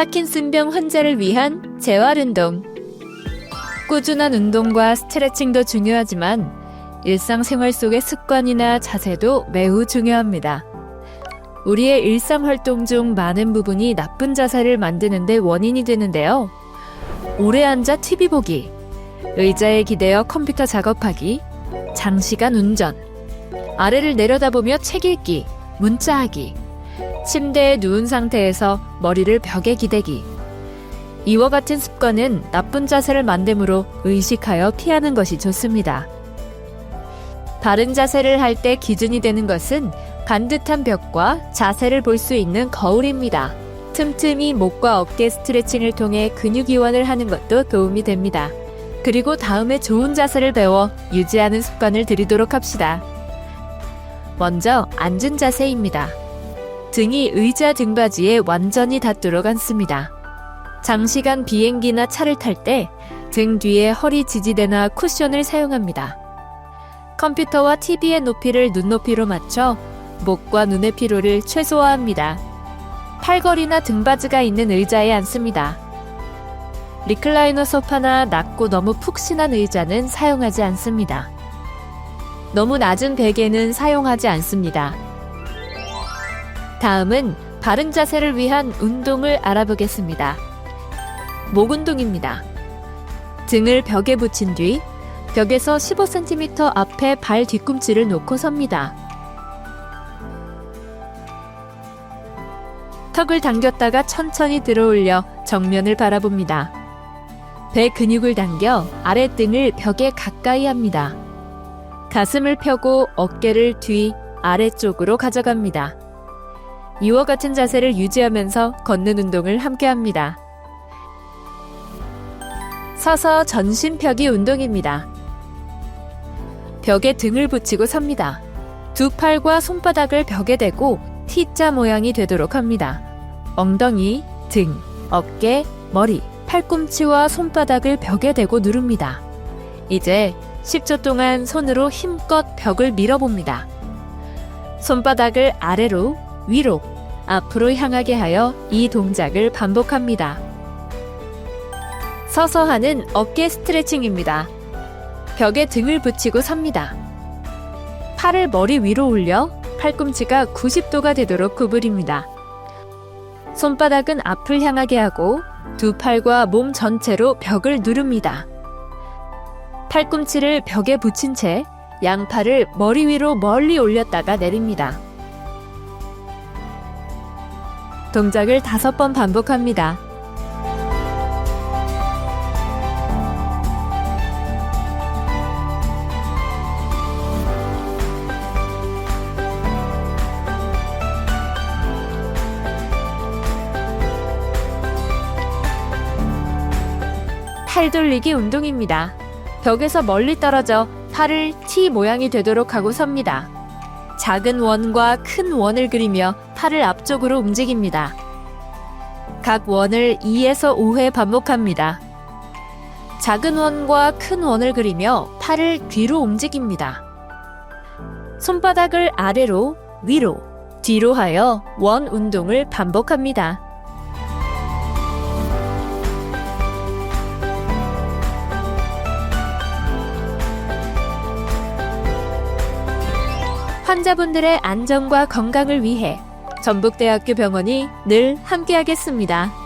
파킨슨병 환자를 위한 재활 운동. 꾸준한 운동과 스트레칭도 중요하지만 일상생활 속의 습관이나 자세도 매우 중요합니다. 우리의 일상 활동 중 많은 부분이 나쁜 자세를 만드는데 원인이 되는데요. 오래 앉아 TV 보기, 의자에 기대어 컴퓨터 작업하기, 장시간 운전, 아래를 내려다보며 책 읽기, 문자하기, 침대에 누운 상태에서 머리를 벽에 기대기. 이와 같은 습관은 나쁜 자세를 만듦으로 의식하여 피하는 것이 좋습니다. 바른 자세를 할 때 기준이 되는 것은 반듯한 벽과 자세를 볼 수 있는 거울입니다. 틈틈이 목과 어깨 스트레칭을 통해 근육 이완을 하는 것도 도움이 됩니다. 그리고 다음에 좋은 자세를 배워 유지하는 습관을 들이도록 합시다. 먼저 앉은 자세입니다. 등이 의자 등받이에 완전히 닿도록 앉습니다. 장시간 비행기나 차를 탈 때 등 뒤에 허리 지지대나 쿠션을 사용합니다. 컴퓨터와 TV의 높이를 눈높이로 맞춰 목과 눈의 피로를 최소화합니다. 팔걸이나 등받이가 있는 의자에 앉습니다. 리클라이너 소파나 낮고 너무 푹신한 의자는 사용하지 않습니다. 너무 낮은 베개는 사용하지 않습니다. 다음은 바른 자세를 위한 운동을 알아보겠습니다. 목 운동입니다. 등을 벽에 붙인 뒤 벽에서 15cm 앞에 발 뒤꿈치를 놓고 섭니다. 턱을 당겼다가 천천히 들어올려 정면을 바라봅니다. 배 근육을 당겨 아랫등을 벽에 가까이 합니다. 가슴을 펴고 어깨를 뒤 아래쪽으로 가져갑니다. 이와 같은 자세를 유지하면서 걷는 운동을 함께 합니다. 서서 전신 펴기 운동입니다. 벽에 등을 붙이고 섭니다. 두 팔과 손바닥을 벽에 대고 T자 모양이 되도록 합니다. 엉덩이, 등, 어깨, 머리, 팔꿈치와 손바닥을 벽에 대고 누릅니다. 이제 10초 동안 손으로 힘껏 벽을 밀어봅니다. 손바닥을 아래로, 위로, 앞으로 향하게 하여 이 동작을 반복합니다. 서서 하는 어깨 스트레칭입니다. 벽에 등을 붙이고 섭니다. 팔을 머리 위로 올려 팔꿈치가 90도가 되도록 구부립니다. 손바닥은 앞을 향하게 하고 두 팔과 몸 전체로 벽을 누릅니다. 팔꿈치를 벽에 붙인 채 양팔을 머리 위로 멀리 올렸다가 내립니다. 동작을 다섯 번 반복합니다. 팔 돌리기 운동입니다. 벽에서 멀리 떨어져 팔을 T 모양이 되도록 하고 섭니다. 작은 원과 큰 원을 그리며 팔을 앞쪽으로 움직입니다. 각 원을 2에서 5회 반복합니다. 작은 원과 큰 원을 그리며 팔을 뒤로 움직입니다. 손바닥을 아래로, 위로, 뒤로 하여 원 운동을 반복합니다. 환자분들의 안전과 건강을 위해 전북대학교 병원이 늘 함께하겠습니다.